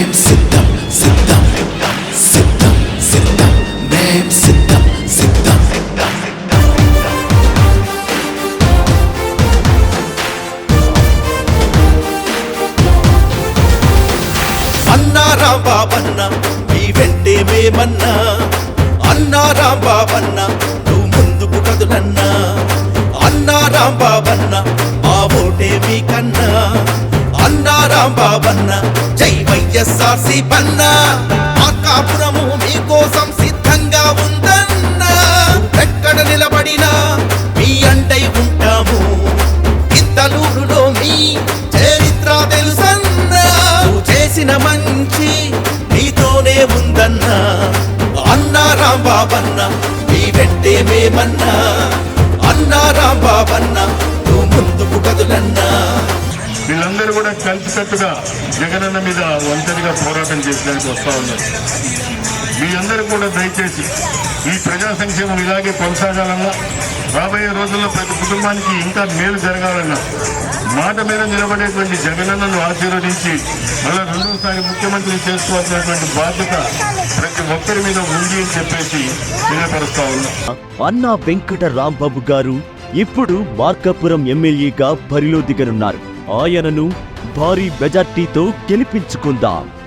మేం సిద్ధం సిద్ధం సిద్ధం సిద్ధం మేం సిద్ధం సిద్ధం అన్నారా బాబన్న నీ వెంటే మేమన్నా. అన్నారా బాబన్న నువ్వు ముందుకు కదులన్నా. అన్నారా బాబన్న మా ఓటే మీకన్నా. అన్నారా బాబన్నా వైఎస్ఆర్సి పన్నా మార్కాపురము మీకోసం సిద్ధంగా ఉందన్నా. ఎక్కడ నిలబడినా మీ అంటై ఉంటాము. ఇంతలూరులో మీ చరిత్ర తెలుసన్నా. చేసిన మంచి నీతోనే ఉందన్నా. అన్నా బాబన్న మీ వెంటే మేమన్నా. వీళ్ళందరూ కూడా కలిసికట్టుగా జగనన్న మీద ఒంటరిగా పోరాటం చేసడానికి వస్తూ ఉన్నారు. మీ అందరూ కూడా దయచేసి ఈ ప్రజా సంక్షేమం ఇలాగే కొనసాగాలన్నా రాబోయే రోజుల్లో ప్రతి కుటుంబానికి ఇంకా మేలు జరగాలన్నా మాట మీద నిలబడేటువంటి జగనన్నను ఆశీర్వదించి మళ్ళీ రెండోసారి ముఖ్యమంత్రి చేసుకోవాల్సినటువంటి బాధ్యత ప్రతి ఒక్కరి మీద ఉంది అని చెప్పేసి తెలియపరుస్తా ఉన్నా. అన్నా వెంకట రాంబాబు గారు ఇప్పుడు మార్కాపురం ఎమ్మెల్యేగా బరిలో దిగనున్నారు. ఆయనను భారీ మెజార్టీతో గెలిపించుకుందాం.